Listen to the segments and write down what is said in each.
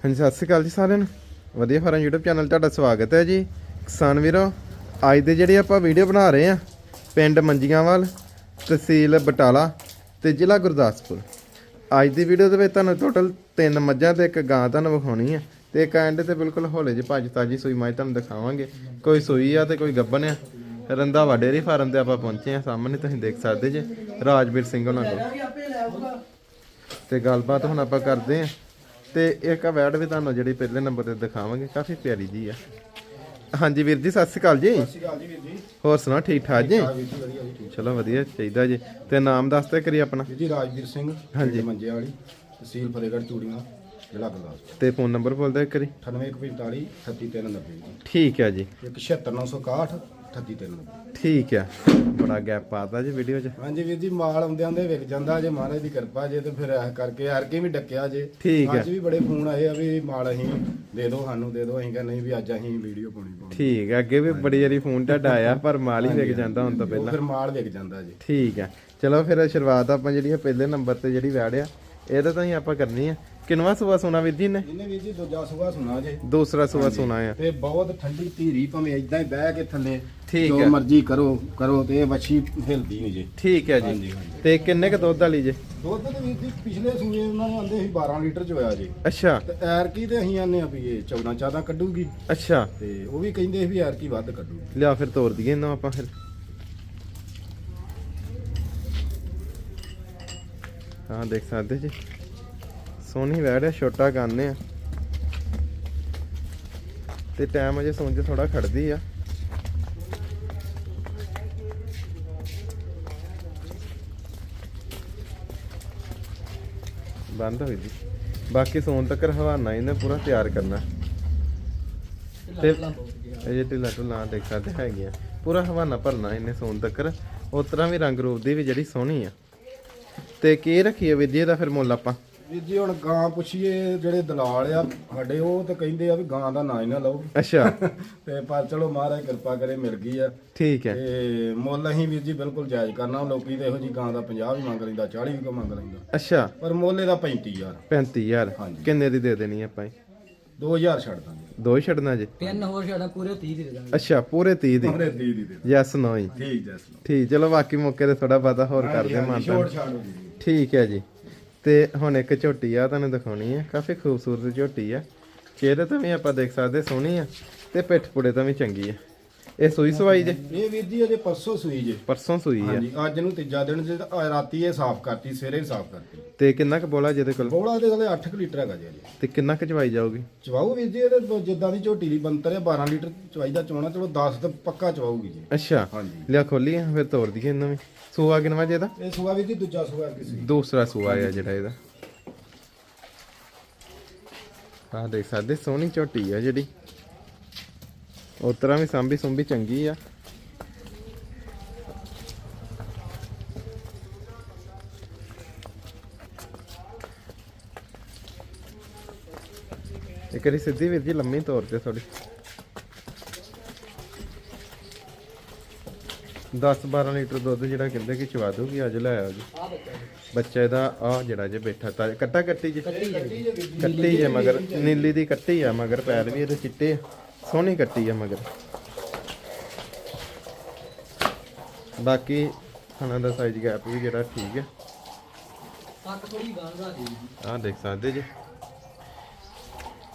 ਹਾਂਜੀ, ਸਤਿ ਸ਼੍ਰੀ ਅਕਾਲ ਜੀ ਸਾਰਿਆਂ ਨੂੰ। ਵਧੀਆ ਫਾਰਮ YouTube ਚੈਨਲ ਤੁਹਾਡਾ ਸਵਾਗਤ ਹੈ ਜੀ। ਕਿਸਾਨ ਵੀਰੋ, ਅੱਜ ਦੇ ਜਿਹੜੇ ਆਪਾਂ ਵੀਡੀਓ ਬਣਾ ਰਹੇ ਆ ਪਿੰਡ ਮੰਜੀਆਂਵਾਲ, ਤਹਿਸੀਲ ਬਟਾਲਾ ਤੇ ਜ਼ਿਲ੍ਹਾ ਗੁਰਦਾਸਪੁਰ। ਅੱਜ ਦੀ ਵੀਡੀਓ ਦੇ ਵਿੱਚ ਤੁਹਾਨੂੰ ਟੋਟਲ ਤਿੰਨ ਮੱਝਾਂ ਤੇ ਇੱਕ ਗਾਂ ਤੁਹਾਨੂੰ ਵਿਖਾਉਣੀ ਆ ਤੇ ਇੱਕ ਐਂਡ ਤੇ ਬਿਲਕੁਲ ਹੌਲੇ ਜਿਹੀ ਭੱਜ ਤਾਜੀ ਸੂਈ ਮੱਝ ਤੁਹਾਨੂੰ ਦਿਖਾਵਾਂਗੇ। ਕੋਈ ਸੂਈ ਆ ਤੇ ਕੋਈ ਗੱਬਨ ਆ। ਰੰਧਾਵਾ ਡੇਰੀ ਫਾਰਮ ਤੇ ਆਪਾਂ ਪਹੁੰਚੇ ਆ ਸਾਹਮਣੇ, ਤੁਸੀਂ ਦੇਖ ਸਕਦੇ ਜੇ। ਰਾਜਵੀਰ ਸਿੰਘ ਉਹਨਾਂ ਕੋਲ। ਤੇ ਗੱਲਬਾਤ ਹੁਣ ਆਪਾਂ ਕਰਦੇ ਆ ਤੇ ਇੱਕ ਆ ਵੈਡ ਵੀ ਤੁਹਾਨੂੰ ਜਿਹੜੀ ਪਹਿਲੇ ਨੰਬਰ ਤੇ ਦਿਖਾਵਾਂਗੇ ਕਾਫੀ ਪਿਆਰੀ ਜੀ ਆ। ਹਾਂਜੀ ਵੀਰ ਜੀ ਸਤਿ ਸ਼੍ਰੀ ਅਕਾਲ ਜੀ। ਸਤਿ ਸ਼੍ਰੀ ਅਕਾਲ ਜੀ ਵੀਰ ਜੀ। ਹੋਰ ਸੁਣਾ ਠੀਕ ਠਾਕ ਜੀ? ਚਲੋ ਵਧੀਆ ਚਾਹੀਦਾ ਜੀ। ਤੇ ਨਾਮ ਦੱਸ ਤੇ ਕਰੀ ਆਪਣਾ। ਜੀ ਰਾਜਵੀਰ ਸਿੰਘ ਹਾਂਜੀ। ਮੰਜੇ ਵਾਲੀ ਤਹਿਸੀਲ ਫਤਿਹਗੜ੍ਹ ਚੂੜੀਆਂ। ਜ਼ਿਲ੍ਹਾ ਗੁਰਦਾਸਪੁਰ ਤੇ ਫੋਨ ਨੰਬਰ ਬੋਲ ਦੇ ਕਰੀ 9845 38390 ਜੀ ਠੀਕ ਹੈ ਜੀ। ਇੱਕ 76961 38390 ਠੀਕ ਹੈ। ਬੜਾ ਗੈਪ ਪਾਤਾ ਜੀ ਵੀਡੀਓ 'ਚ। ਹਾਂਜੀ ਵੀਰ ਜੀ ਮਾਲ ਆਉਂਦੇ ਆਉਂਦੇ ਵਿਕ ਜਾਂਦਾ ਜੇ ਮਹਾਰਾਜ ਦੀ ਕਿਰਪਾ ਜੇ ਤੇ ਫਿਰ ਇਹ ਕਰਕੇ ਯਾਰ ਕੇ ਵੀ ਡੱਕਿਆ ਜੇ। ਠੀਕ ਹੈ। ਅੱਜ ਵੀ ਬੜੇ ਫੋਨ ਆਏ ਆ ਵੀ ਮਾਲ ਅਸੀਂ ਦੇ ਦਿਓ ਸਾਨੂੰ ਦੇ ਦਿਓ ਅਸੀਂ ਕਹਿੰਦੇ ਨਹੀਂ ਵੀ ਅੱਜ ਅਸੀਂ ਵੀਡੀਓ ਪਾਉਣੀ ਪਾਉਣੀ। ਠੀਕ ਹੈ ਅੱਗੇ ਵੀ ਬੜੀ ਵਾਰੀ ਫੋਨ ਤੁਹਾਡਾ ਆਇਆ ਪਰ ਮਾਲ ਹੀ ਵਿਕ ਜਾਂਦਾ ਹੁਣ ਤਾਂ ਉਹ ਪਹਿਲਾਂ। ਫਿਰ ਮਾਲ ਵਿਕ ਜਾਂਦਾ ਜੀ। ਠੀਕ ਹੈ। ਚਲੋ ਫਿਰ ਸ਼ੁਰੂਆਤ ਆਪਾਂ ਜਿਹੜੀ ਪਹਿਲੇ ਨੰਬਰ ਤੇ ਜਿਹੜੀ ਵੈੜ ਆ ਇਹਦਾ ਤਾਂ ਹੀ ਆਪਾਂ ਕਰਨੀ ਆ। ਕਿੰਨਵਾ ਸੁਬਾ ਸੋਨਾ ਵੀਰ ਜੀ ਨੇ ਇਹਨੇ ਵੀਰ ਜੀ ਦੂਜਾ ਸੁਗਾ ਸੁਣਾ ਜੇ। ਦੂਸਰਾ ਸੁਬਾ ਸੋਨਾ ਆ। ਤੇ ਬਹੁਤ ਠੰਡੀ ਧੀਰੀ ਭਾਵੇਂ ਇਦਾਂ ਹੀ ਬਹਿ ਕੇ ਥੱਲੇ ਠੀਕ ਜੋ ਹੈ। ਮਰਜ਼ੀ ਕਰੋ ਕਰੋ ਤੇ ਇਹ ਵੱਛੀ ਹਿਲਦੀ ਨਹੀਂ ਜੇ। ਠੀਕ ਹੈ ਜੀ। ਹਾਂਜੀ, ਹਾਂਜੀ। ਤੇ ਕਿੰਨੇ ਕ ਦੁੱਧ ਵਾਲੀ ਜੇ? ਦੁੱਧ ਤੇ ਵੀਰ ਜੀ ਪਿਛਲੇ ਸੂਏ ਉਹਨਾਂ ਨੇ ਆਂਦੇ ਸੀ 12 ਲੀਟਰ ਚ ਹੋਇਆ ਜੀ। ਅੱਛਾ। ਤੇ ਐਰ ਕੀ ਤੇ ਅਸੀਂ ਆਨੇ ਆ ਵੀ ਇਹ 14 14 ਕੱਢੂਗੀ। ਅੱਛਾ। ਤੇ ਉਹ ਵੀ ਕਹਿੰਦੇ ਸੀ ਵੀ ਐਰ ਕੀ ਵੱਧ ਕੱਢੂਗੀ ਲਿਆ ਫਿਰ ਤੋੜ ਦਈਏ ਇਹਨਾਂ ਆਪਾਂ ਫਿਰ। ਹਾਂ ਦੇਖ ਸਕਦੇ ਜੀ। ਸੋਹਣੀ ਵੈੜ ਹੈ ਛੋਟਾ ਕੰਨ ਆ। ਤੇ ਟਾਈਮ ਅਜੇ ਸੌਂ ਥੋੜਾ ਖੜਦੀ ਆ। ਬੰਦ ਹੋਈ ਜੀ। ਬਾਕੀ ਸੌਣ ਤੱਕ ਹਵਾਨਾ ਇਹਨੇ ਪੂਰਾ ਤਿਆਰ ਕਰਨਾ। ਤੇ ਇਹ ਢਿੱਲਾ ਢੁੱਲਾ ਦੇਖ ਸਕਦੇ ਹੈਗੇ ਆ ਪੂਰਾ ਹਵਾਨਾ ਭਰਨਾ ਇਹਨੇ ਸੌਣ ਤੱਕ ਉਸ ਤਰ੍ਹਾਂ ਵੀ ਰੰਗ ਰੂਪ ਦੀ ਵੀ ਜਿਹੜੀ ਸੋਹਣੀ ਆ। ਤੇ ਕੀ ਰੱਖੀਏ ਵੀਰ ਜੀ ਇਹਦਾ ਫਿਰ ਮੁੱਲ ਆਪਾਂ? ਵੀਰ ਜੀ ਹੁਣ ਗਾਂ ਪੁੱਛੀਏ ਜਿਹੜੇ ਦਲਾਲ ਆ ਸਾਡੇ ਉਹ ਤਾਂ ਕਹਿੰਦੇ ਆ ਵੀ ਗਾਂ ਦਾ ਨਾਂ ਹੀ ਨਾ ਲਓ। ਅੱਛਾ। ਤੇ ਪਰ ਚਲੋ ਮਹਾਰਾਜ ਕਿਰਪਾ ਕਰੇ ਮਿਲ ਗਈ ਆ। ਠੀਕ ਹੈ। ਤੇ ਮੁੱਲ ਅਸੀਂ ਵੀਰ ਜੀ ਬਿਲਕੁਲ ਜਾਇਜ਼ ਕਰਨਾ ਲੋਕੀ ਤੇ ਇਹੋ ਜੀ ਗਾਂ ਦਾ 50 ਵੀ ਮੰਗ ਲੈਂਦਾ 40 ਵੀ ਕੋ ਮੰਗ ਲੈਂਦਾ। ਅੱਛਾ। ਪਰ ਮੁੱਲ ਇਹਦਾ 35000 35000 ਹਾਂਜੀ। ਕਿੰਨੇ ਦੀ ਦੇ ਦੇਣੀ ਆਪਾਂ ਇਹ? 2000 ਛੱਡ ਦਾਂਗੇ। ਦੋ ਹੀ ਛੱਡਣਾ ਜੀ? ਤਿੰਨ ਹੋਰ ਛੜਾ ਪੂਰੇ 30 ਦੇ ਦਾਂਗੇ। ਅੱਛਾ ਪੂਰੇ 30 ਦੀ? ਹਮਰੇ ਦੀ ਦੀ ਦੇ ਯੈਸ ਨੋ ਜੀ। ਠੀਕ ਜੈਸ ਠੀਕ ਚਲੋ ਬਾਕੀ ਮੌਕੇ ਤੇ ਥੋੜਾ ਪਤਾ ਹੋਰ ਕਰਦੇ ਮਾਨਤਾ। ਛੋੜ ਛਾੜ ਹੋ ਗਈ ਠੀਕ ਹੈ ਜੀ। ਤੇ ਹੁਣ ਇੱਕ ਝੋਟੀ ਆ ਤੁਹਾਨੂੰ ਦਿਖਾਉਣੀ ਹੈ ਕਾਫੀ ਖੂਬਸੂਰਤ ਝੋਟੀ ਆ। ਚਿਹਰੇ ਤੋਂ ਵੀ ਆਪਾਂ ਦੇਖ ਸਕਦੇ ਸੋਹਣੀ ਆ। ਤੇ ਪਿੱਠ ਪੁੜੇ ਤੋਂ ਵੀ ਚੰਗੀ ਆ। ਇਹ ਸੂਈ ਸਵਾਈ ਜੇ? ਇਹ ਵੀਰ ਜੀ ਅਜੇ ਪਰਸੋਂ ਸੂਈ ਜੇ। ਪਰਸੋਂ ਸੂਈ ਆ। ਹਾਂਜੀ ਅੱਜ ਨੂੰ ਤੀਜਾ ਦਿਨ ਜੇ ਰਾਤੀ ਇਹ ਸਾਫ਼ ਕਰਤੀ ਸਵੇਰੇ ਸਾਫ਼ ਕਰਤੀ। ਤੇ ਕਿੰਨਾ ਕੁ ਬੋਲਾ ਜਿਹਦੇ ਕੋਲ? ਬੋਲਾ ਦੇ ਕੋਲੇ 8 ਲੀਟਰ ਹੈਗਾ ਜੀ ਅਜੇ। ਤੇ ਕਿੰਨਾ ਕੁ ਚਵਾਈ ਜਾਊਗੀ? ਚਵਾਊ ਵੀਰ ਜੀ ਇਹਦੇ ਜਿੱਦਾਂ ਦੀ ਝੋਟੀ ਦੀ ਬੰਤਰ ਹੈ 12 ਲੀਟਰ ਚਵਾਈ ਦਾ ਚੋਣਾ ਚਲੋ 10 ਤਾਂ ਪੱਕਾ ਚਵਾਊਗੀ ਜੀ। ਅੱਛਾ। ਹਾਂਜੀ। ਲਿਆ ਖੋਲੀਏ ਫਿਰ ਤੋੜ ਦਈਏ ਇਹਨਾਂ ਵੀ। ਸੂਆ ਕਿੰਨਾ ਜੇ ਇਹਦਾ? ਇਹ ਸੂਆ ਵੀਰ ਜੀ ਦੂਜਾ ਸੂਆ ਕਿਸੇ ਦੂਸਰਾ ਸੂਆ ਆ ਜਿਹੜਾ ਇਹਦਾ। ਆਹ ਦੇਖ ਸਕਦੇ ਸੋਹਣੀ ਝੋਟੀ ਆ ਜਿਹੜੀ। ਉਸ ਤਰ੍ਹਾਂ ਵੀ ਸੰਭੀ ਸੁੰਭੀ ਚੰਗੀ ਆ ਇੱਕ ਵਾਰੀ ਸਿੱਧੀ ਵੀਰ ਜੀ ਲੰਮੀ ਤੌਰ ਤੇ ਥੋੜੀ 10 12 ਲੀਟਰ ਦੁੱਧ ਜਿਹੜਾ ਕਹਿੰਦੇ ਕਿ ਚਵਾ ਦੂਗੀ ਅੱਜ ਲੈ ਆਓ ਜੀ ਬੱਚਾ ਬੱਚਾ ਇਹਦਾ ਆ ਜਿਹੜਾ ਜੇ ਬੈਠਾ ਤਾਂ ਕੱਟਾ ਕੱਟੀ ਜੇ ਕੱਟੀ ਜੇ ਮਗਰ ਨੀਲੀ ਦੀ ਕੱਟੀ ਆ ਮਗਰ ਪੈਰ ਵੀ ਇਹਦੇ ਚਿੱਟੇ ਆ ਸੋਹਣੀ ਕੱਟੀ ਆ ਮਗਰ। ਬਾਕੀ ਖਾਣਾ ਦਾ ਸਾਈਜ਼ ਗੈਪ ਵੀ ਜਿਹੜਾ ਠੀਕ ਹੈ ਪੱਕ ਥੋੜੀ ਗਾਂ ਦਾ ਦੇ ਆਹ ਦੇਖ ਸਕਦੇ ਜੀ।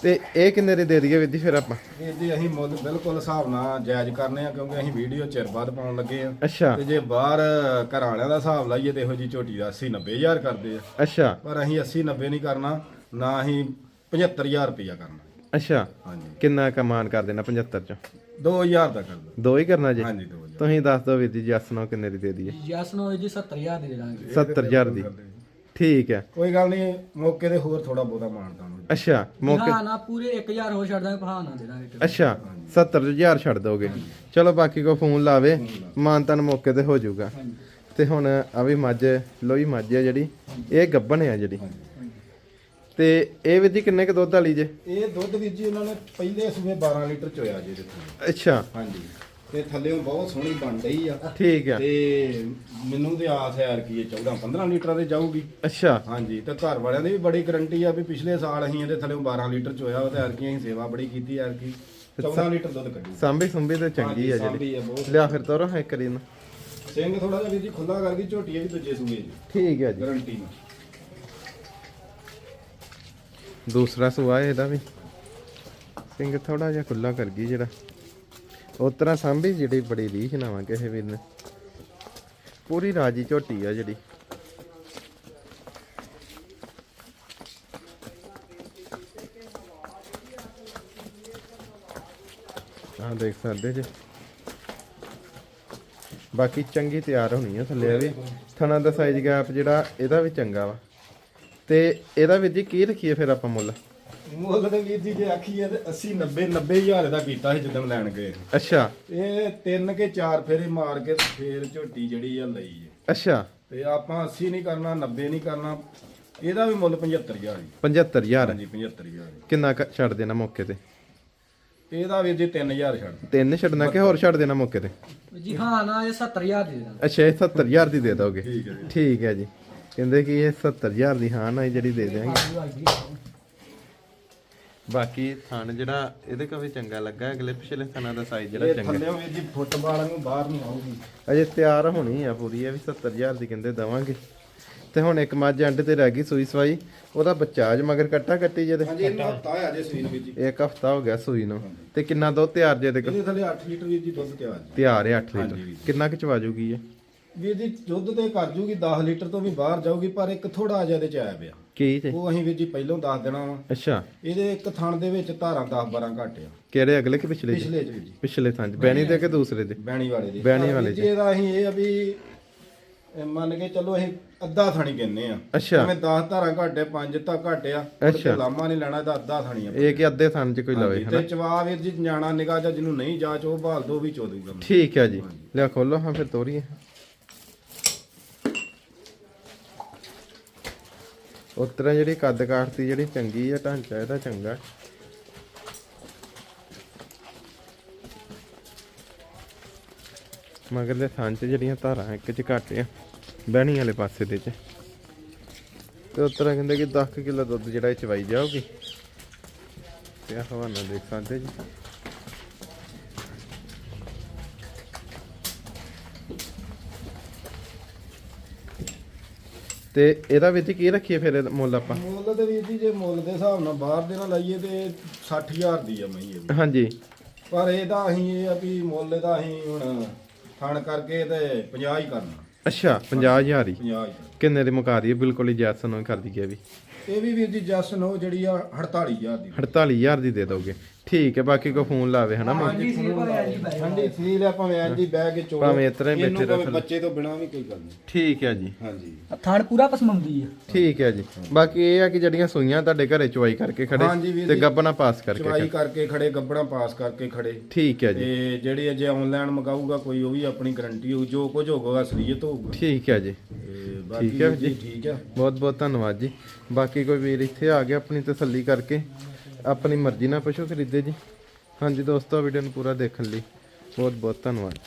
ਤੇ ਇਹ ਕਿੰਨੇ ਦੀ ਦੇ ਦਈਏ ਵੀਰ ਜੀ ਫਿਰ ਆਪਾਂ? ਵੀਰ ਜੀ ਅਸੀਂ ਮੁੱਲ ਬਿਲਕੁਲ ਹਿਸਾਬ ਨਾਲ ਜਾਇਜ਼ ਕਰਨੇ ਆ ਕਿਉਂਕਿ ਅਸੀਂ ਵੀਡੀਓ ਚਿਰ ਬਾਅਦ ਪਾਉਣ ਲੱਗੇ ਆ। ਅੱਛਾ। ਤੇ ਜੇ ਬਾਹਰ ਘਰ ਵਾਲਿਆਂ ਦਾ ਹਿਸਾਬ ਲਾਈਏ ਤੇ ਇਹੋ ਜੀ ਝੋਟੀ ਦਾ 80 90000 ਕਰਦੇ ਆ। ਅੱਛਾ। ਪਰ ਅਸੀਂ 80 90 ਨਹੀਂ ਕਰਨਾ ਨਾ ਅਸੀਂ 75000 ਰੁਪਇਆ ਕਰਨਾ। ਅੱਛਾ। ਹਾਂਜੀ। ਕਿੰਨਾ ਕਮਾਨ ਕਰ ਦੇਣਾ 75 ਚ? 2000 ਦਾ ਕਰ ਦੋ ਦੋ ਹੀ ਕਰਨਾ ਜੀ? ਹਾਂਜੀ 2000 ਤੁਸੀਂ ਦੱਸ ਦਿਓ ਵੀਰ ਜੀ ਜੱਸ ਨੂੰ ਕਿੰਨੇ ਦੀ ਦੇ ਦਈਏ? ਯਸ ਨੋ ਜੀ 70000 ਦੇ ਦਾਂਗੇ 70000 ਦੀ। ਠੀਕ ਹੈ। ਕੋਈ ਗੱਲ ਨਹੀਂ ਮੌਕੇ ਤੇ ਹੋਰ ਥੋੜਾ ਬਹੁਤਾ ਮਾਨਤਾ ਨੂੰ ਅੱਛਾ ਮੌਕੇ ਹਾਂ ਨਾ ਪੂਰੇ 1000 ਹੋਰ ਛੱਡ ਦਾਂਗੇ ਨਾ ਦੇ ਦਾਂਗੇ ਅੱਛਾ 70000 ਛੱਡ ਦੋਗੇ। ਚਲੋ ਬਾਕੀ ਕੋ ਫੋਨ ਲਾਵੇ ਮਾਨਤਨ ਮੌਕੇ ਤੇ ਹੋ ਜਾਊਗਾ। ਤੇ ਹੁਣ ਆ ਵੀ ਮੱਝ ਲੋਈ ਮੱਝ ਆ ਜਿਹੜੀ ਇਹ ਗੱਬਣ ਆ ਜਿਹੜੀ। ਤੇ ਇਹ ਵੀ ਜੀ ਕਿੰਨੇ ਕ ਦੁੱਧ ਵਾਲੀ ਜੇ? ਇਹ ਦੁੱਧ ਵੀਰ ਜੀ ਉਹਨਾਂ ਨੇ ਪਹਿਲੇ ਸੂਏ 12 ਲੀਟਰ ਚੋਇਆ ਜੀ ਇਹਦੇ ਤੋਂ ਅੱਛਾ। ਹਾਂਜੀ। ਤੇ ਥੱਲੇੋਂ ਬਹੁਤ ਸੋਹਣੀ ਬਣ ਰਹੀ ਆ। ਠੀਕ ਆ। ਤੇ ਮੈਨੂੰ ਤੇ ਆਸ ਹੈ ਕਿ ਇਹ 14 15 ਲੀਟਰਾਂ ਦੇ ਜਾਊਗੀ। ਅੱਛਾ। ਹਾਂਜੀ ਤੇ ਘਰ ਵਾਲਿਆਂ ਦੀ ਵੀ ਬੜੀ ਗਰੰਟੀ ਆ ਵੀ ਪਿਛਲੇ ਸਾਲ ਅਸੀਂ ਇਹਦੇ ਥੱਲੇ 12 ਲੀਟਰ ਚੋਇਆ ਵਾ ਤੇ ਐਰਕੀ ਅਸੀਂ ਸੇਵਾ ਬੜੀ ਕੀਤੀ ਐਰਕੀ 14 ਲੀਟਰ ਦੁੱਧ ਕੱਢੀ। ਸਾਂਭੀ ਸੁੰਭੀ ਤੇ ਚੰਗੀ ਆ ਜਿਹੜੀ। ਆ ਲਿਆ ਫਿਰ ਤੋਰੋ ਇੱਕ ਕਰੀ ਨੂੰ ਸਿੰਘ ਥੋੜਾ ਜਿਹਾ ਵੀਰ ਜੀ ਖੁੱਲਾ ਕਰਕੇ ਝੋਟੀ ਵੀ ਦੂਜੇ ਸੂਏ ਜੀ ਠੀਕ ਹੈ ਜੀ। ਗਰੰਟੀ ਨਾਲ। ਦੂਸਰਾ ਸੂਆ ਇਹਦਾ ਵੀ। ਸਿੰਘ ਥੋੜਾ ਜਿਹਾ ਖੁੱਲਾ ਕਰ ਗਈ ਜਿਹੜਾ। ਉਸ ਸਾਂਭੀ ਜਿਹੜੀ ਬੜੀ ਰੀਝ ਨਾਵਾਂ ਕਿਸੇ ਵੀਰ ਨੇ। ਪੂਰੀ ਰਾਜੀ ਝੋਟੀ ਆ ਜਿਹੜੀ। ਆ ਦੇਖ ਸਕਦੇ ਜੇ। ਬਾਕੀ ਚੰਗੀ ਤਿਆਰ ਹੋਣੀ ਆ ਥੱਲੇ ਵੀ। ਥਣਾ ਦਾ ਸਾਈਜ਼ ਗੈਪ ਜਿਹੜਾ, ਇਹਦਾ ਵੀ ਚੰਗਾ ਵਾ। ਤੇ ਇਹਦਾ ਵੀਰ ਜੀ ਕੀ ਰੱਖੀਏ ਫਿਰ ਆਪਾਂ ਮੁੱਲ? ਮੁੱਲ ਤੇ ਵੀਰ ਜੀ ਜੇ ਆਖੀਏ ਤੇ 80 90 90 ਹਜ਼ਾਰ ਦਾ ਕੀਤਾ ਸੀ ਜਦੋਂ ਲੈਣ ਗਏ ਅੱਛਾ। ਇਹ ਤਿੰਨ ਕੇ ਚਾਰ ਫੇਰੇ ਮਾਰ ਕੇ ਫੇਰ ਝੋਟੀ ਜਿਹੜੀ ਆ ਲਈ ਹੈ ਅੱਛਾ। ਤੇ ਆਪਾਂ 80 ਨਹੀਂ ਕਰਨਾ 90 ਨਹੀਂ ਕਰਨਾ ਇਹਦਾ ਵੀ ਮੁੱਲ 75000 ਜੀ। 75000 ਹਾਂਜੀ 75000 ਕਿੰਨਾ ਕੁ ਛੱਡ ਦੇਣਾ ਮੌਕੇ ਤੇ? ਇਹਦਾ ਵੀਰ ਜੀ 3000 ਛੱਡ। ਤਿੰਨ ਛੱਡਣਾ ਕਿ ਹੋਰ ਛੱਡ ਦੇਣਾ ਮੌਕੇ ਤੇ? ਜੀ ਹਾਂ ਨਾ ਇਹ 70000 ਦੀ ਦੇ ਦਾਂਗੇ ਅੱਛਾ ਇਹ 70000 ਦੀ ਦੇ ਦੋਗੇ। ਠੀਕ ਹੈ ਜੀ। ਠੀਕ ਹੈ ਜੀ। ਕਹਿੰਦੇ ਕਿ ਇਹ 70000 ਦੀ ਹਾਂ ਨਾ ਜਿਹੜੀ ਦੇ ਦਿਆਂਗੇ। ਬਾਕੀ ਥਣ ਜਿਹੜਾ ਇਹਦੇ ਕਾ ਵੀ ਚੰਗਾ ਲੱਗਾ ਅਗਲੇ ਪਿਛਲੇ ਥਣਾਂ ਦਾ ਸਾਈਜ਼ ਜਿਹੜਾ ਇਹ ਚੰਗਾ। ਥੱਲੇ ਵੀਰ ਜੀ ਫੁੱਟਬਾਲ ਨੂੰ ਬਾਹਰ ਨੂੰ ਆਊਗੀ। ਅਜੇ ਤਿਆਰ ਹੋਣੀ ਆ ਪੂਰੀ ਇਹ ਵੀ 70000 ਦੀ ਕਹਿੰਦੇ ਦਵਾਂਗੇ। ਤੇ ਹੁਣ ਇੱਕ ਮੱਝ ਐਂਡ ਤੇ ਰਹਿ ਗਈ ਸੂਈ ਸਵਾਈ ਉਹਦਾ ਬੱਚਾ ਅੱਜ ਮਗਰ ਕੱਟਾ ਕੱਟੀ ਜਿਹਦੇ। ਹਾਂਜੀ ਇਹਨਾਂ ਹਫਤਾ ਆ ਜੇ ਸਵੀਨ ਵੀਰ ਜੀ। ਇੱਕ ਹਫਤਾ ਹੋ ਗਿਆ ਸੂਈ ਨੂੰ। ਤੇ ਕਿੰਨਾ ਦੁੱਧ ਤਿਆਰ ਜੇ ਦੇ ਕੋਲ? ਇਹਦੇ ਥੱਲੇ 8 ਲੀਟਰ ਵੀਰ ਜੀ ਦੁੱਧ ਤਿਆਰ ਜੀ ਤਿਆਰ ਹੈ 8 ਹਾਂਜੀ ਲੀਟਰ। ਕਿੰਨਾ ਕੁ ਚਵਾ ਜੂਗੀ ਇਹ? ਵੀਰ ਜੀ ਦੁੱਧ ਤੇ ਕਰ ਜੂਗੀ 10 ਲੀਟਰ ਤੋਂ ਵੀ ਬਾਹਰ ਜਾਊਗੀ ਪਰ ਇੱਕ ਥੋੜਾ ਜਿਹਾ ਇਹਦੇ ਚ ਆਇਆ ਪਿਆ। ਕੀ ਤੇ? ਉਹ ਅਸੀਂ ਵੀਰ ਜੀ ਪਹਿਲਾਂ ਦੱਸ ਦੇਣਾ ਵਾ। ਅੱਛਾ। ਇਹਦੇ ਇੱਕ ਥਣ ਦੇ ਵਿੱਚ ਧਾਰਾਂ 10 12 ਘੱਟ ਆ। ਕਿਹੜੇ ਅਗਲੇ ਕਿ ਪਿਛਲੇ ਜੀ ਪਿਛਲੇ ਚ ਵੀਰ ਜੀ। ਪਿਛਲੇ ਥਾਂ ਚ ਬੈਣੀ ਦੇ ਕਿ ਦੂਸਰੇ ਦੇ? ਬੈਣੀ ਵਾਲੇ ਦੇ। ਬੈਣੀ ਪਰ ਵਾਲੇ ਵੀਰ ਜੀ ਇਹਦਾ ਅਸੀਂ ਇਹ ਆ ਵੀ ਇਹ ਮੰਨ ਕੇ ਚਲੋ ਅਸੀਂ ਅੱਧਾ ਥਣੀ ਕਹਿੰਨੇ ਆ। ਅੱਛਾ। ਜਿਵੇਂ 10 ਧਾਰਾਂ ਘੱਟ ਆ 5 ਤਾਂ ਘੱਟ ਆ ਅੱਛਾ। ਲਾਮਾ ਨਹੀਂ ਲੈਣਾ ਇਹਦਾ ਅੱਧਾ ਥਣੀ ਆ। ਇਹ ਕਿ ਅੱਧੇ ਥਾਂ ਚ ਕੋਈ ਲਵੇ ਹਨਾ? ਤੇ ਚਵਾ ਵੀਰ ਜੀ ਨਿਆਣਾ ਨਿਗਾਹ ਜਾਂ ਜਿਹਨੂੰ ਨਹੀਂ ਜਾਚ ਉਹ ਭਾਲ ਦੋ ਵੀ ਚੋ ਦੂਗਾ ਠੀਕ ਹੈ ਜੀ। ਲਿਆ ਖੋਲੋ ਹਾਂ ਫਿਰ ਤੋਰੀਏ। ਉਤਰਾ ਜਿਹੜੀ ਕੱਦ ਕਾਠਤੀ ਜਿਹੜੀ ਚੰਗੀ ਆ, ਢਾਂਚਾ ਇਹਦਾ ਚੰਗਾ। ਮਗਰਲੇ ਥਾਂ ਚ ਜਿਹੜੀਆਂ ਧਾਰਾਂ ਇੱਕ ਚ ਘੱਟ ਆ, ਬਹਿਣੀ ਵਾਲੇ ਪਾਸੇ ਦੇ ਚ। ਤੇ ਤਰ੍ਹਾਂ ਕਹਿੰਦੇ ਕਿ 10 ਕਿਲੋ ਦੁੱਧ ਜਿਹੜਾ ਇਹ ਚਵਾਈ ਜਾਊਗੀ। ਤੇ ਹਵਾਨਾ ਦੇਖ ਸਕਦੇ ਜੀ। ਤੇ ਇਹਦਾ ਵਿੱਚ ਕੀ ਰੱਖੀਏ ਫਿਰ ਇਹਦਾ ਮੁੱਲ ਆਪਾਂ? ਮੁੱਲ ਤੇ ਵੀਰ ਜੀ ਜੇ ਮੁੱਲ ਦੇ ਹਿਸਾਬ ਨਾਲ ਬਾਹਰ ਦੇ ਨਾਲ ਲਾਈਏ ਤੇ 60000 ਦੀ ਆ ਮਈ ਇਹ ਵੀ। ਹਾਂਜੀ। ਪਰ ਇਹਦਾ ਅਸੀਂ ਇਹ ਆ ਵੀ ਮੁੱਲ ਇਹਦਾ ਅਸੀਂ ਹੁਣ ਥਣ ਕਰਕੇ ਤੇ 50 ਹੀ ਕਰਨਾ। ਅੱਛਾ 50000 ਹੀ। 50 ਹੀ ਕਿੰਨੇ ਦੇ ਮੁਕਾ ਦਈਏ? ਬਿਲਕੁਲ ਹੀ ਜੈਸਨ ਨੂੰ ਕਰ ਦਈਏ ਵੀ। ਇਹ ਵੀ ਵੀਰ ਜੀ ਜਸ ਨੋ ਜਿਹੜੀ ਆ 48000 ਦੀ। 48000 ਦੀ ਦੇ ਦੋਗੇ। ਠੀਕ ਹੈ ਬਾਕੀ ਕੋ ਫੋਨ ਲਾਵੇ ਹਨਾ ਮੌਕੇ ਹਾਂਜੀ ਸੀ ਪਰ ਐਂ ਜੀ ਬੈ ਠੰਡੀ ਸੀਲ ਆ ਭਾਵੇਂ ਐਂ ਦੀ ਬਹਿ ਕੇ ਚੋਲ ਭਾਵੇਂ ਇਸ ਤਰ੍ਹਾਂ ਹੀ ਬੈਠੇ ਭਾਵੇਂ ਰਹੋ। ਬੱਚੇ ਤੋਂ ਬਿਨਾ ਵੀ ਕੋਈ ਗੱਲ ਨਹੀਂ। ਠੀਕ ਹੈ ਜੀ। ਹਾਂਜੀ। ਥਣ ਪੂਰਾ ਪਸਮੰਦੀ ਆ। ਠੀਕ ਹੈ ਜੀ। ਬਾਕੀ ਇਹ ਆ ਕਿ ਜਿਹੜੀਆਂ ਸੂਈਆਂ ਤੁਹਾਡੇ ਘਰੇ ਚੁਆਈ ਕਰਕੇ ਖੜੇ ਵੀਰ ਤੇ ਜੀ। ਗੱਬਣਾ ਪਾਸ ਕਰਕੇ ਚਵਾਈ ਖੜੇ। ਕਰਕੇ ਖੜੇ ਗੱਬੜਾ ਪਾਸ ਕਰਕੇ ਖੜੇ। ਠੀਕ ਹੈ ਜੀ। ਤੇ ਜਿਹੜੇ ਜੇ ਆਨਲਾਈਨ ਮਗਾਊਗਾ ਕੋਈ ਉਹ ਵੀ ਆਪਣੀ ਗਾਰੰਟੀ ਹੋਊ ਜੋ ਕੁਝ ਹੋਊਗਾ ਅਸਲੀਅਤ ਹੋਊਗਾ। ਠੀਕ ਹੈ ਜੀ। ਤੇ ਬਾਕੀ ਠੀਕ ਹੈ ਵੀਰ ਜੀ। ਠੀਕ ਹੈ ਬਹੁਤ ਬਹੁਤ ਧੰਨਵਾਦ ਜੀ। ਬਾਕੀ ਕੋਈ ਵੀਰ ਇੱਥੇ ਆ ਗਿਆ ਆਪਣੀ ਤਸੱਲੀ ਕਰਕੇ ਆਪਣੀ ਮਰਜ਼ੀ ਨਾਲ ਪਸ਼ੂ ਖਰੀਦੇ ਜੀ। ਹਾਂਜੀ ਦੋਸਤੋ ਵੀਡੀਓ ਨੂੰ ਪੂਰਾ ਦੇਖਣ ਲਈ ਬਹੁਤ ਬਹੁਤ ਧੰਨਵਾਦ।